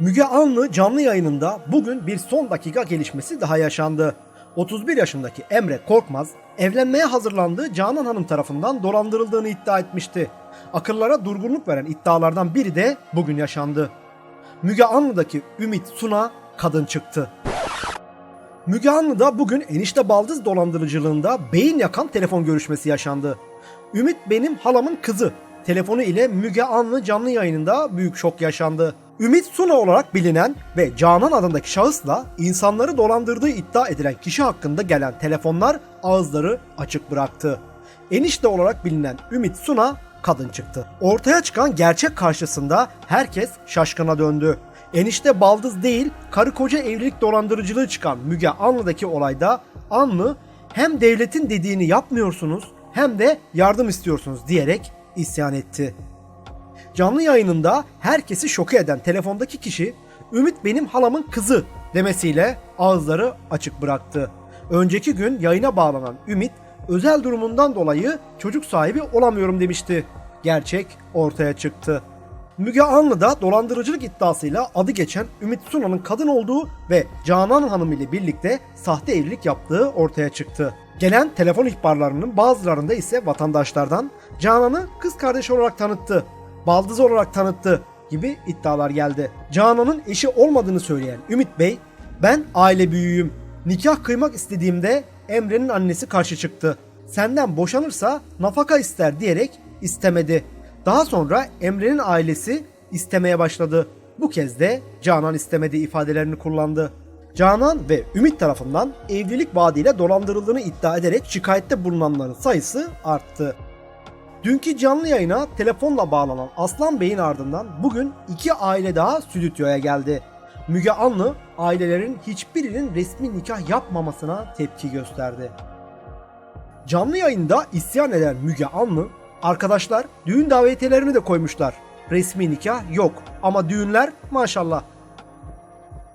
Müge Anlı canlı yayınında bugün bir son dakika gelişmesi daha yaşandı. 31 yaşındaki Emre Korkmaz evlenmeye hazırlandığı Canan Hanım tarafından dolandırıldığını iddia etmişti. Akıllara durgunluk veren iddialardan biri de bugün yaşandı. Müge Anlı'daki Ümit Suna kadın çıktı. Müge Anlı'da bugün enişte baldız dolandırıcılığında beyin yakan telefon görüşmesi yaşandı. Ümit benim halamın kızı. Telefonu ile Müge Anlı canlı yayınında büyük şok yaşandı. Ümit Suna olarak bilinen ve Canan adındaki şahısla insanları dolandırdığı iddia edilen kişi hakkında gelen telefonlar ağızları açık bıraktı. Enişte olarak bilinen Ümit Suna kadın çıktı. Ortaya çıkan gerçek karşısında herkes şaşkına döndü. Enişte baldız değil, karı koca evlilik dolandırıcılığı çıkan Müge Anlı'daki olayda Anlı hem devletin dediğini yapmıyorsunuz hem de yardım istiyorsunuz diyerek isyan etti. Canlı yayınında herkesi şoke eden telefondaki kişi Ümit benim halamın kızı demesiyle ağızları açık bıraktı. Önceki gün yayına bağlanan Ümit özel durumundan dolayı çocuk sahibi olamıyorum demişti. Gerçek ortaya çıktı. Müge Anlı'da dolandırıcılık iddiasıyla adı geçen Ümit Suna'nın kadın olduğu ve Canan Hanım ile birlikte sahte evlilik yaptığı ortaya çıktı. Gelen telefon ihbarlarının bazılarında ise vatandaşlardan Canan'ı kız kardeş olarak tanıttı, baldız olarak tanıttı gibi iddialar geldi. Canan'ın eşi olmadığını söyleyen Ümit Bey, ben aile büyüğüm, nikah kıymak istediğimde Emre'nin annesi karşı çıktı. Senden boşanırsa nafaka ister diyerek istemedi. Daha sonra Emre'nin ailesi istemeye başladı. Bu kez de Canan istemedi ifadelerini kullandı. Canan ve Ümit tarafından evlilik vaadiyle dolandırıldığını iddia ederek şikayette bulunanların sayısı arttı. Dünkü canlı yayına telefonla bağlanan Aslan Bey'in ardından bugün iki aile daha stüdyoya geldi. Müge Anlı ailelerin hiçbirinin resmi nikah yapmamasına tepki gösterdi. Canlı yayında isyan eden Müge Anlı, arkadaşlar düğün davetiyelerimi de koymuşlar. Resmi nikah yok ama düğünler maşallah.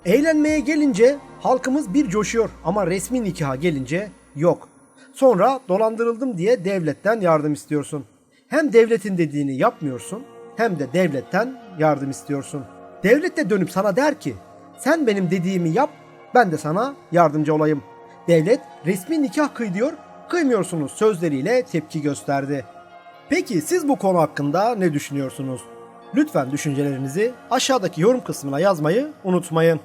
Eğlenmeye gelince halkımız bir coşuyor ama resmi nikaha gelince yok. Sonra dolandırıldım diye devletten yardım istiyorsun. Hem devletin dediğini yapmıyorsun hem de devletten yardım istiyorsun. Devlet de dönüp sana der ki sen benim dediğimi yap ben de sana yardımcı olayım. Devlet resmi nikah kıy diyor kıymıyorsunuz sözleriyle tepki gösterdi. Peki siz bu konu hakkında ne düşünüyorsunuz? Lütfen düşüncelerinizi aşağıdaki yorum kısmına yazmayı unutmayın.